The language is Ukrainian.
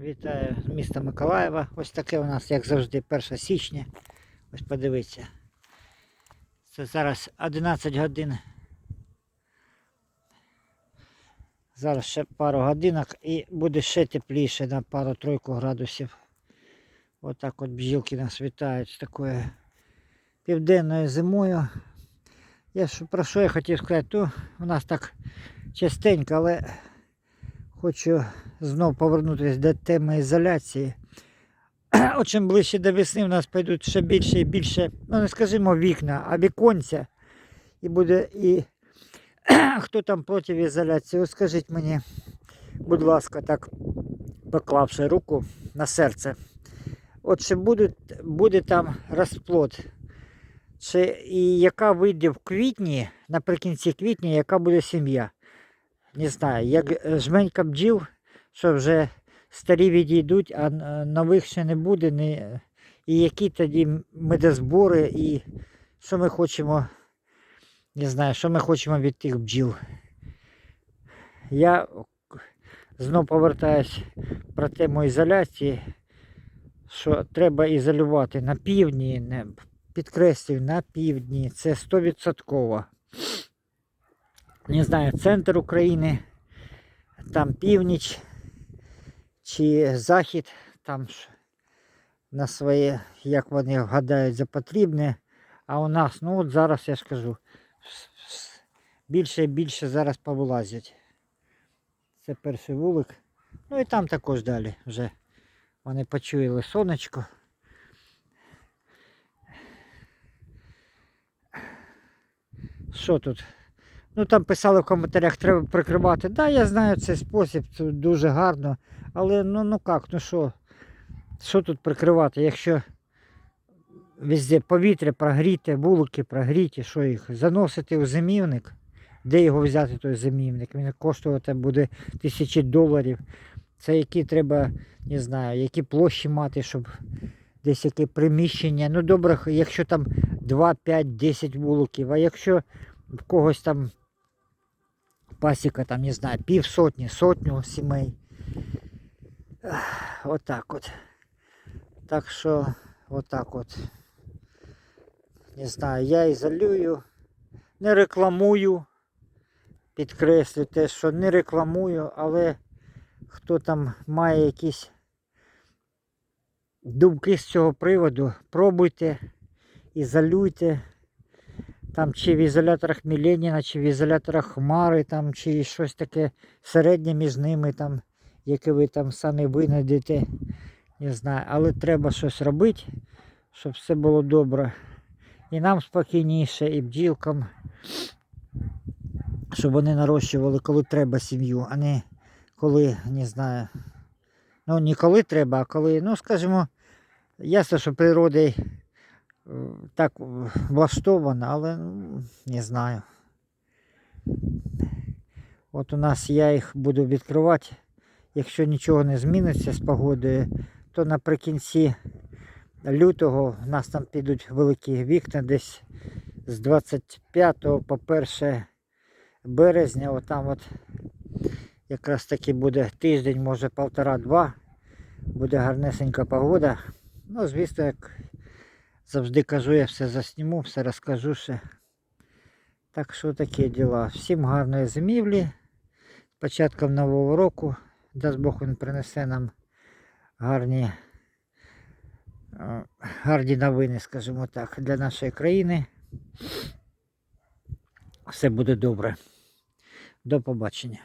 Вітаю з міста Миколаєва. Ось таке у нас, як завжди, 1 січня. Ось подивіться. Це зараз 11 годин. Зараз ще пару годинок і буде ще тепліше на пару-тройку градусів. Отак от бджілки нас вітають з такою південною зимою. Я про що я хотів сказати, то у нас так частенько, але хочу знов повернутися до теми ізоляції. От чим ближче до весни у нас пойдуть ще більше і більше, ну не скажімо вікна, а віконця. І буде і хто там проти ізоляції, от скажіть мені, будь ласка, так поклавши руку на серце. От чи буде, буде там розплод? Чи і яка вийде в квітні, наприкінці квітня, яка буде сім'я? Не знаю, як е, жменька бджіл, що вже старі відійдуть, а е, нових ще не буде. Не... І які тоді медозбори, і що ми хочемо, не знаю, що ми хочемо від тих бджіл. Я знов повертаюсь про тему ізоляції, що треба ізолювати на півдні, підкреслюю, на півдні. Це 100%. Не знаю, центр України, там північ чи захід, там ж на своє, як вони гадають за потрібне. А у нас, ну от зараз я ж кажу, більше і більше зараз повилазять. Це перший вулик. Ну і там також далі вже вони почуяли сонечко. Що тут? Ну там писали в коментарях, треба прикривати. Да, я знаю цей спосіб, це дуже гарно. Але ну ну як, ну що? Що тут прикривати, якщо везде повітря прогріте, вулики прогріті, що їх? Заносити у зимівник. Де його взяти, той зимівник? Він коштувати буде тисячі доларів. Це які треба, не знаю, які площі мати, щоб десь яке приміщення. Ну добре, якщо там 2, 5, 10 вуликів, а якщо в когось там пасіка, там, не знаю, півсотні, сотню сімей. Отак от. Так що, отак от. Не знаю, я ізолюю, не рекламую. Підкреслю те, що не рекламую, але хто там має якісь думки з цього приводу, пробуйте, ізолюйте. Там чи в ізоляторах Міленіна, чи в ізоляторах Хмари, там, чи щось таке середнє між ними, там, яке ви там самі винайдете. Не знаю, але треба щось робити, щоб все було добре. І нам спокійніше, і бджілкам, щоб вони нарощували, коли треба сім'ю, а не коли, не знаю. Ну, не коли треба, а коли, ну, скажімо, ясно, що природою е, так е, влаштована, але ну, не знаю. От у нас я їх буду відкривати. Якщо нічого не зміниться з погодою, то наприкінці лютого в нас там підуть великі вікна десь з 25 по 1 березня. Отам от якраз таки буде тиждень, може півтора-два. Буде гарнесенька погода. Ну, звісно, як завжди кажу, я все засніму, все розкажу ще. Так що такі діла. Всім гарної зимівлі. З початком нового року. Дасть Бог він принесе нам гарні, е, гарні новини, скажімо так, для нашої країни. Все буде добре. До побачення.